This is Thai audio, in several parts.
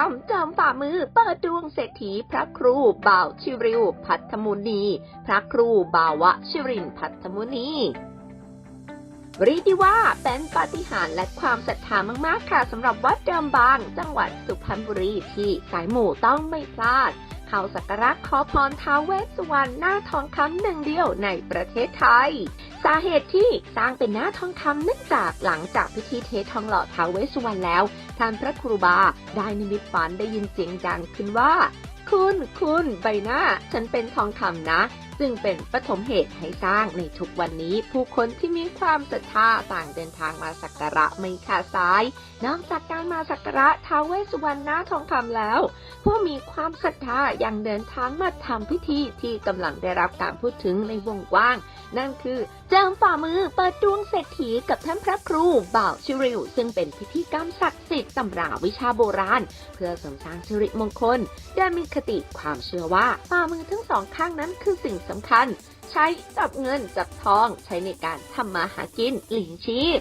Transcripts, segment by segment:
รรณหน้าทองคำเจิมฝ่ามือเปิดดวงเศรษฐีพระครูบ่าวชิริวพัทธมุนี พระครูบ่าวะชิรินพัทธมุนีรีดีว่าเป็นปาฏิหาริย์และความศรัทธามากๆค่ะสำหรับวัดเดิมบาง จังหวัดสุพรรณบุรีที่สายหมู่ต้องไม่พลาด เข้าสักการะขอพรท้าวเวสสุวรรณหน้าทองคำหนึ่งเดียวในประเทศไทย สาเหตุที่สร้างเป็นหน้าทองคำเนื่องจากหลังจากพิธีเททองหล่อท้าวเวสสุวรรณแล้วท่านพระครูบาได้นิมิตฝันได้ยินเสียงดังขึ้นว่า คุณคุณใบหน้า ฉันเป็นทองคำนะ ซึ่งเป็นปฐมเหตุให้สร้างในทุกวันนี้ ผู้คนที่มีความศรัทธาต่างเดินทางมาสักการะไม่ขาดสาย นอกจากการมาสักการะท้าวเวสสุวรรณหน้าทองคำแล้ว ผู้มีความศรัทธายังเดินทางมาทำพิธีที่กำลังได้รับการพูดถึงในวงกว้าง นั่นคือเจิมฝ่ามือเปิดดวงเศรษฐีกับท่านพระครูบ่าวชิริวซึ่งเป็นพิธีกรรมศักดิ์สิทธิ์ตำราวิชาโบราณ เพื่อเสริมสร้างสิริมงคลโดยมีคติความเชื่อว่าฝ่ามือทั้งสองข้างนั้นคือสิ่งสำคัญ ใช้จับเงินจับทองใช้ในการทำมาหากินเลี้ยงชีพ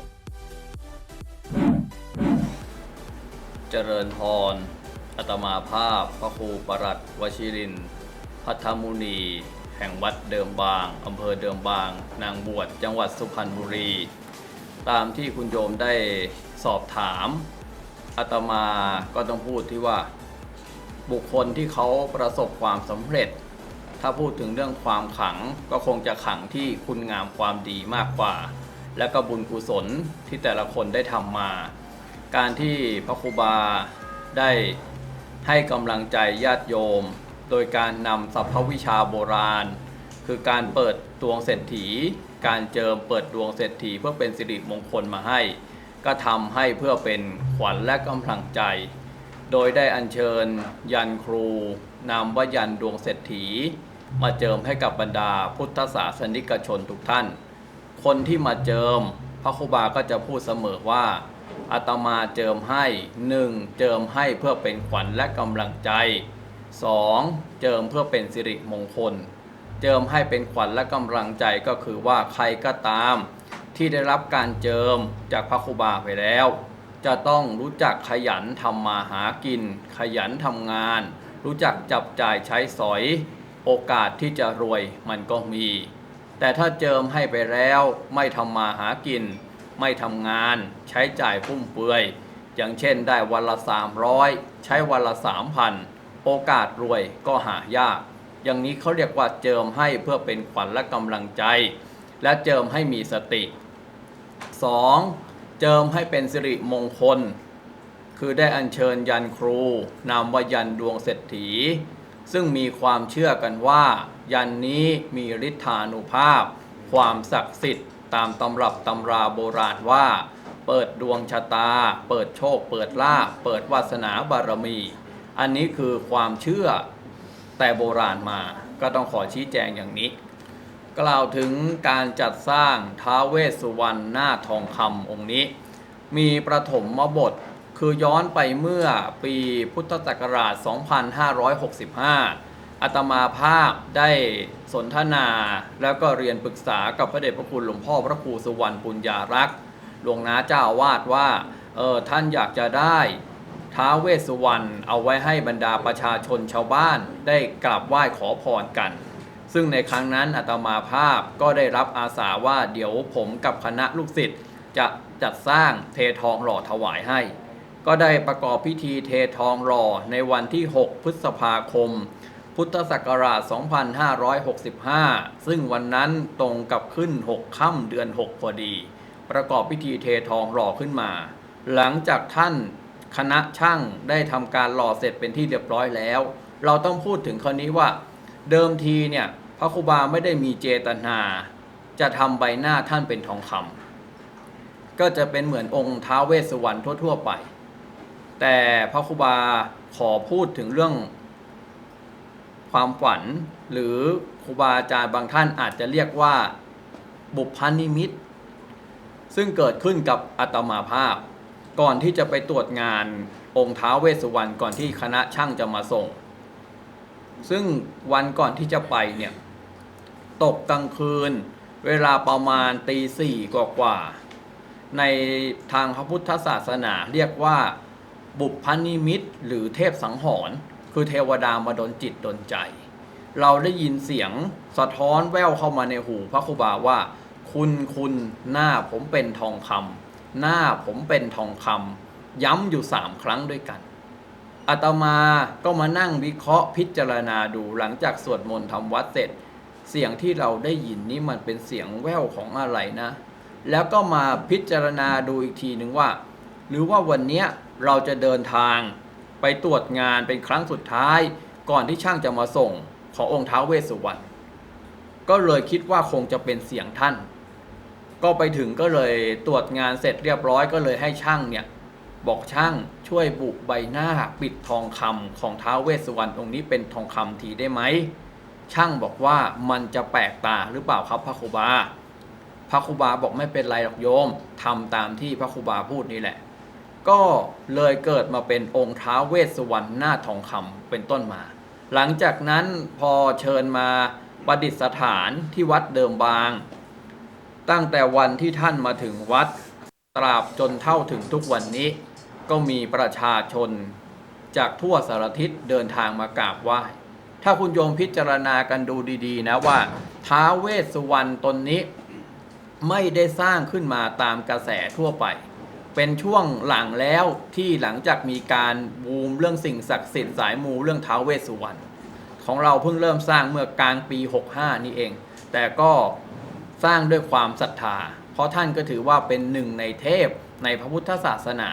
เจริญพรอัตมาภาพ พระครูประหลัดวชิรินพัทธมุนี แห่งวัดเดิมบาง อำเภอเดิมบาง นางบวชจังหวัดสุพรรณบุรี ตามที่คุณโยมได้สอบถามอาตมาก็ต้องพูดที่ว่าบุคคลที่เขาประสบความสำเร็จ ถ้าพูดถึงเรื่องความขังก็คงจะขังที่คุณงามความดีมากกว่า และก็บุญกุศลที่แต่ละคนได้ทำมา การที่พระครูบาได้ให้กำลังใจญาติโยม โดยการนำสัพพวิชาโบราณ คือการเปิดดวงเศรษฐี การเจิมเปิดดวงเศรษฐีเพื่อเป็นสิริมงคลมาให้ ก็ทำให้เพื่อเป็นขวัญและกำลังใจ โดยได้อัญเชิญ ยันครูนามว่ายันดวงเศรษฐี มาเจิมให้กับบรรดาพุทธศาสนิกชนทุกท่าน คนที่มาเจิมพระครูบาก็จะพูดเสมอว่าอาตมาเจิมให้หนึ่งเจิมให้เพื่อเป็นขวัญและกำลังใจสองเจิมเพื่อเป็นสิริมงคล เจิมให้เป็นขวัญและกำลังใจก็คือว่าใครก็ตาม ที่ได้รับการเจิมจากพระครูบาไปแล้ว จะต้องรู้จักขยันทำมาหากิน ขยันทำงาน รู้จักจับจ่ายใช้สอย โอกาสที่จะรวยมันก็มี แต่ถ้าเจิมให้ไปแล้วไม่ทำมาหากิน ไม่ทำงาน ใช้จ่ายฟุ่มเฟือยอย่างเช่นได้วันละ 300 ใช้วันละ 3,000 โอกาสรวยก็หายาก อย่างนี้เขาเรียกว่าเจิมให้เพื่อเป็นขวัญและกำลังใจ และเจิมให้มีสติ 2. เจิมให้เป็นสิริมงคล คือได้อัญเชิญยันครู นามว่ายันดวงเศรษฐี ซึ่งมีความเชื่อกันว่า ยันนี้มีฤทธานุภาพ ความศักดิ์สิทธิ์ตามตำรับตำราโบราณว่า เปิดดวงชะตา เปิดโชค เปิดลาภเปิดวาสนาบารมี อันนี้คือความเชื่อแต่โบราณมาก็ต้องขอชี้แจงอย่างนี้ กล่าวถึงการจัดสร้างท้าเวสสุวรรณหน้าทองคำองค์นี้ มีประถมมบทคือย้อนไปเมื่อปีพุทธศักราช 2565 อาตมาภาพได้สนทนาแล้วก็เรียนปรึกษากับพระเดชพระคุณหลวงพ่อพระครูสุวรรณปุญญารักษ์หลวงนาเจ้าวาดว่าเออท่านอยากจะได้ท้าเวสสุวรรณเอาไว้ให้บรรดาประชาชนชาวบ้านได้กราบไหว้ขอพรกัน ซึ่งในครั้งนั้นอาตมาภาพก็ได้รับอาสาว่าเดี๋ยวผมกับคณะลูกศิษย์จะจัดสร้างเททองหล่อถวายให้ ก็ได้ประกอบพิธีเททองหล่อในวันที่ 6 พฤษภาคม พุทธศักราช 2565 ซึ่งวันนั้นตรงกับขึ้น 6 ค่ำเดือน 6 พอดี ประกอบพิธีเททองหล่อขึ้นมา หลังจากท่านคณะช่างได้ทำการหล่อเสร็จเป็นที่เรียบร้อยแล้ว เราต้องพูดถึงคนนี้ว่าเดิมทีเนี่ย พระครูบาไม่ได้มีเจตนา จะทำใบหน้าท่านเป็นทองคำก็จะเป็นเหมือนองค์ท้าเวสสวรรณทั่ว ๆ ไป แต่พระครูบาขอพูดถึงเรื่อง ความฝัน หรือครูบาอาจารย์บางท่านอาจจะเรียกว่าบุพนิมิต ซึ่งเกิดขึ้นกับอาตมาภาพ ก่อนที่จะไปตรวจงานองค์ท้าเวสสวรรณก่อนที่คณะช่างจะมาส่ง ซึ่งวันก่อนที่จะไปเนี่ย ตกกลางคืน เวลาประมาณตีสี่กว่าๆในทางพระพุทธศาสนาเรียกว่า บุพนิมิตหรือเทพสังหรณ์คือเทวดามาดนจิตดนใจ เราได้ยินเสียงสะท้อนแว่วเข้ามาในหูพระครูบาว่า คุณคุณหน้าผมเป็นทองคำหน้าผมเป็นทองคำย้ำอยู่สามครั้งด้วยกันอาตมาก็มานั่งวิเคราะห์พิจารณาดูหลังจากสวดมนต์ทำวัดเสร็จ เสียงที่เราได้ยินนี่มันเป็นเสียงแว่วของอะไรนะ แล้วก็มาพิจารณาดูอีกทีหนึ่งว่า หรือว่าวันนี้เราจะเดินทางไปตรวจงานเป็นครั้งสุดท้าย ก่อนที่ช่างจะมาส่งขององค์ท้าวเวสสุวรรณก็เลยคิดว่าคงจะเป็นเสียงท่าน ก็ไปถึงก็เลยตรวจงานเสร็จเรียบร้อยก็เลยให้ช่างเนี่ยบอกช่างช่วยบุใบหน้าปิดทองคำของท้าวเวสสุวรรณองค์นี้เป็นทองคำทีได้ไหม ช่างบอกว่ามันจะแปลกตาหรือเปล่าครับพระครูบา พระครูบาบอกไม่เป็นไรหรอกโยมทำตามที่พระครูบาพูดนี่แหละ ก็เลยเกิดมาเป็นองค์ท้าเวสสุวรรณหน้าทองคำเป็นต้นมา หลังจากนั้นพอเชิญมาประดิษฐานที่วัดเดิมบาง ตั้งแต่วันที่ท่านมาถึงวัดตราบจนเท่าถึงทุกวันนี้ ก็มีประชาชนจากทั่วสารทิศเดินทางมากราบไหว้ ถ้าคุณโยมพิจารณากันดูดี ๆ นะว่าท้าวเวสสุวรรณตนนี้ไม่ได้สร้างขึ้นมาตามกระแสทั่วไป เป็นช่วงหลังแล้วที่หลังจากมีการบูมเรื่องสิ่งศักดิ์สิทธิ์สายมูเรื่องท้าวเวสสุวรรณของเราเพิ่งเริ่มสร้างเมื่อกลางปี 65 นี่เอง แต่ก็สร้างด้วยความศรัทธา เพราะท่านก็ถือว่าเป็นหนึ่งในเทพในพระพุทธศาสนา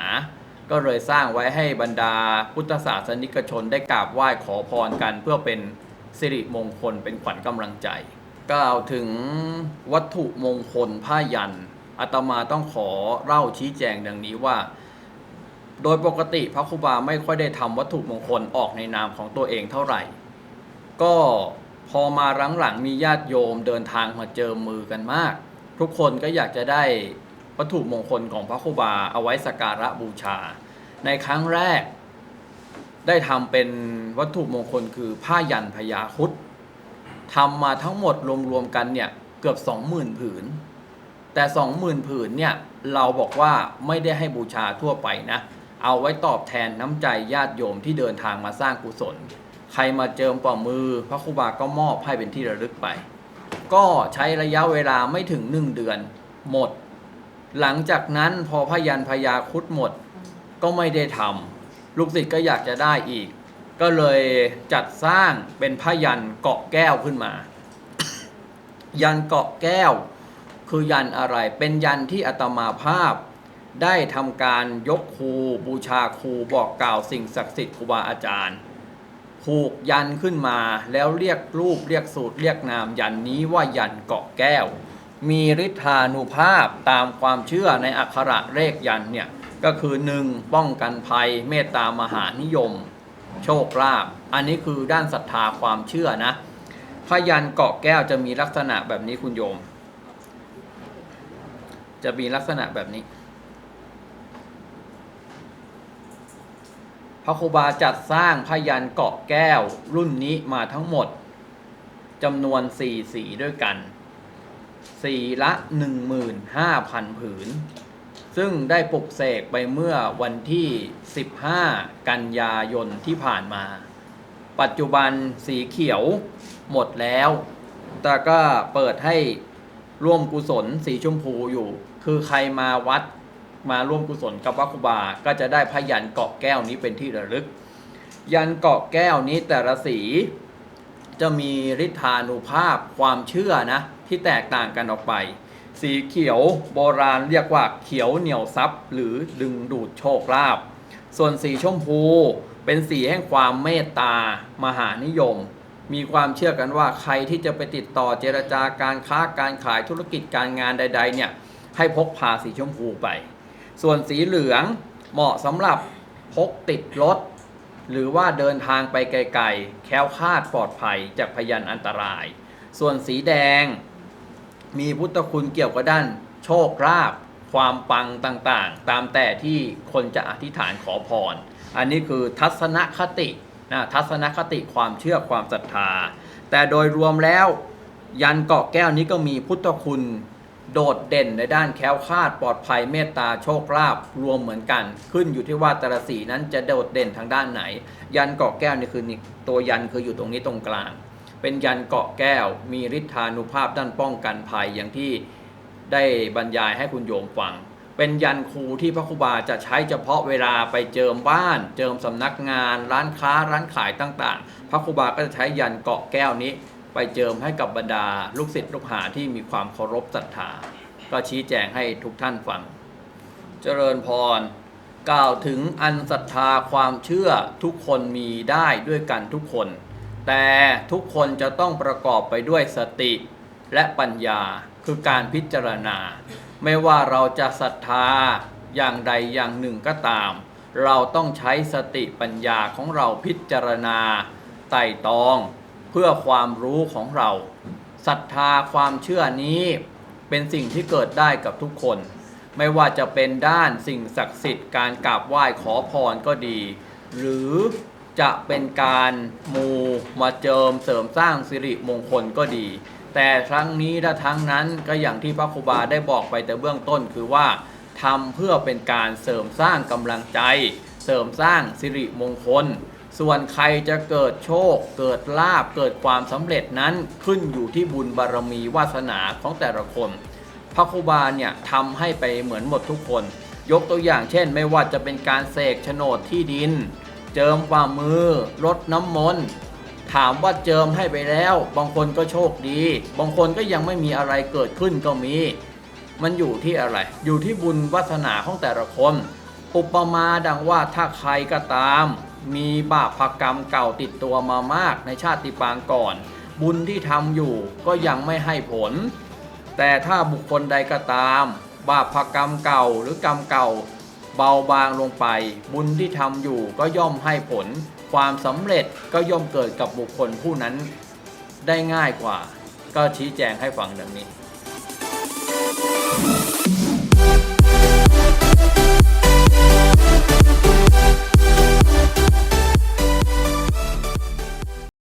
ก็เลยสร้างไว้ให้บรรดาพุทธศาสนิกชนได้กราบไหว้ขอพรกัน เพื่อเป็นสิริมงคลเป็นขวัญกำลังใจ กล่าวถึงวัตถุมงคลผ้ายันอาตมาต้องขอเล่าชี้แจงดังนี้ว่า โดยปกติพระครูบาไม่ค่อยได้ทำวัตถุมงคลออกในนามของตัวเองเท่าไหร่ ก็พอมาหลังๆมีญาติโยมเดินทางมาเจอมือกันมาก ทุกคนก็อยากจะได้ วัตถุมงคลของพระครูบาเอาไว้สักการะบูชา ในครั้งแรก ได้ทำเป็นวัตถุมงคลคือผ้ายันพญาครุดทำมาทั้งหมดรวมๆกันเนี่ยเกือบ 20,000 ผืน แต่ 20,000 ผืนเนี่ยเราบอกว่าไม่ได้ให้บูชาทั่วไปนะ เอาไว้ตอบแทนน้ำใจญาติโยมที่เดินทางมาสร้างกุศล ใครมาเจิมป่อมือ พระครูบาก็มอบให้เป็นที่ระลึกไป ก็ใช้ระยะเวลาไม่ถึงหนึ่งเดือนหมด หลังจากนั้นพอพยันพยาคุดหมดก็ไม่ได้ทำลูกศิษย์ก็อยากจะได้อีก ก็เลยจัดสร้างเป็นพยันเกาะแก้วขึ้นมา ยันเกาะแก้ว คือยันอะไรเป็นยันที่อาตมาภาพ ได้ทำการยกครูบูชาครูบอกกล่าวสิ่งศักดิ์สิทธิ์ครูบาอาจารย์ผูกยันขึ้นมาแล้วเรียกรูปเรียกสูตรเรียกนามยันนี้ว่ายันเกาะแก้ว มีฤทธานุภาพตามความเชื่อในอักขระเลขยันเนี่ยก็คือหนึ่งป้องกันภัยเมตตามหานิยม โชคลาภอันนี้คือด้านศรัทธาความเชื่อนะพยันเกาะแก้วจะมีลักษณะแบบนี้คุณโยม จะมีลักษณะแบบนี้ พระครูบาจัดสร้างพยันเกาะแก้วรุ่นนี้มาทั้งหมดจำนวนสี่สีด้วยกัน สีละ 15,000 ผืน ซึ่งได้ปลุกเสกไปเมื่อวันที่ 15 กันยายนที่ผ่านมา ปัจจุบันสีเขียวหมดแล้ว แต่ก็เปิดให้ร่วมกุศลสีชมพูอยู่ คือใครมาวัดมาร่วมกุศลกับวัดครูบา ก็จะได้พยันเกาะแก้วนี้เป็นที่ระลึก ยันเกาะแก้วนี้แต่ละสี จะมีฤทธานุภาพความเชื่อนะ ที่แตกต่างกันออกไป สีเขียวโบราณเรียกว่าเขียวเหนียวซับหรือดึงดูดโชคลาภส่วนสีชมพูเป็นสีแห่งความเมตตามหานิยม มีความเชื่อกันว่าใครที่จะไปติดต่อเจรจาการค้าการขายธุรกิจการงานใด ๆ เนี่ยให้พกพาสีชมพูไป ส่วนสีเหลืองเหมาะสำหรับพกติดรถ หรือว่าเดินทางไปไกลๆ แค้วคาดปลอดภัยจากพยันอันตราย ส่วนสีแดง มีพุทธคุณเกี่ยวกับด้าน โชคลาภความปังต่างๆ ตามแต่ที่คนจะอธิษฐานขอพร อันนี้คือทัศนคตินะทัศนคติความเชื่อความศรัทธา แต่โดยรวมแล้วยันเกาะแก้วนี้ก็มีพุทธคุณโดดเด่นในด้านแค้วคาดปลอดภัยเมตตาโชคลาภรวมเหมือนกัน ขึ้นอยู่ที่ว่าแต่ละสีนั้นจะโดดเด่นทางด้านไหน ยันเกาะแก้วนี่คือตัวยันคืออยู่ตรงนี้ตรงกลาง เป็นยันเกาะแก้ว มีฤทธานุภาพด้านป้องกันภัยอย่างที่ได้บรรยายให้คุณโยมฟัง เป็นยันครูที่พระครูบาจะใช้เฉพาะเวลาไปเจิมบ้าน เจิมสำนักงาน ร้านค้าร้านขายต่างๆ พระครูบาก็จะใช้ยันเกาะแก้วนี้ ไปเจิมให้กับบรรดา ลูกศิษย์ลูกหาที่มีความเคารพศรัทธาก็ชี้แจงให้ทุกท่านฟัง เจริญพรกล่าวถึงอันศรัทธาความเชื่อทุกคนมีได้ด้วยกันทุกคน แต่ทุกคนจะต้องประกอบไปด้วยสติและปัญญาคือการพิจารณา ไม่ว่าเราจะศรัทธาอย่างใดอย่างหนึ่งก็ตาม เราต้องใช้สติปัญญาของเราพิจารณาไต่ตอง เพื่อความรู้ของเราศรัทธาความเชื่อนี้เป็นสิ่งที่เกิดได้กับทุกคน ไม่ว่าจะเป็นด้านสิ่งศักดิ์สิทธิ์การกราบไหว้ขอพรก็ดี หรือ จะเป็นการมูมาเจิมเสริมสร้างสิริมงคลก็ดี แต่ครั้งนี้และทั้งนั้นก็อย่างที่พระครูบาได้บอกไปแต่เบื้องต้นคือว่าทำเพื่อเป็นการเสริมสร้างกำลังใจ เสริมสร้างสิริมงคล ส่วนใครจะเกิดโชค เกิดลาบเกิดความสำเร็จนั้นขึ้นอยู่ที่บุญบารมีวาสนาของแต่ละคน พระครูบาเนี่ยทำให้ไปเหมือนหมดทุกคน ยกตัวอย่างเช่น ไม่ว่าจะเป็นการเสกโฉนดที่ดิน เจิมฝ่ามือรดน้ำมนต์ถามว่าเจิมให้ไปแล้ว บางคนก็โชคดี บางคนก็ยังไม่มีอะไรเกิดขึ้นก็มี มันอยู่ที่อะไร อยู่ที่บุญวาสนาของแต่ละคน อุปมาดังว่าถ้าใครก็ตาม มีบาปกรรมเก่าติดตัวมามากในชาติปางก่อน บุญที่ทำอยู่ก็ยังไม่ให้ผล แต่ถ้าบุคคลใดก็ตาม บาปกรรมเก่าหรือกรรมเก่า เบาบางลงไป บุญที่ทำอยู่ก็ย่อมให้ผล ความสำเร็จก็ย่อมเกิดกับบุคคลผู้นั้นได้ง่ายกว่า ก็ชี้แจงให้ฟังดังนี้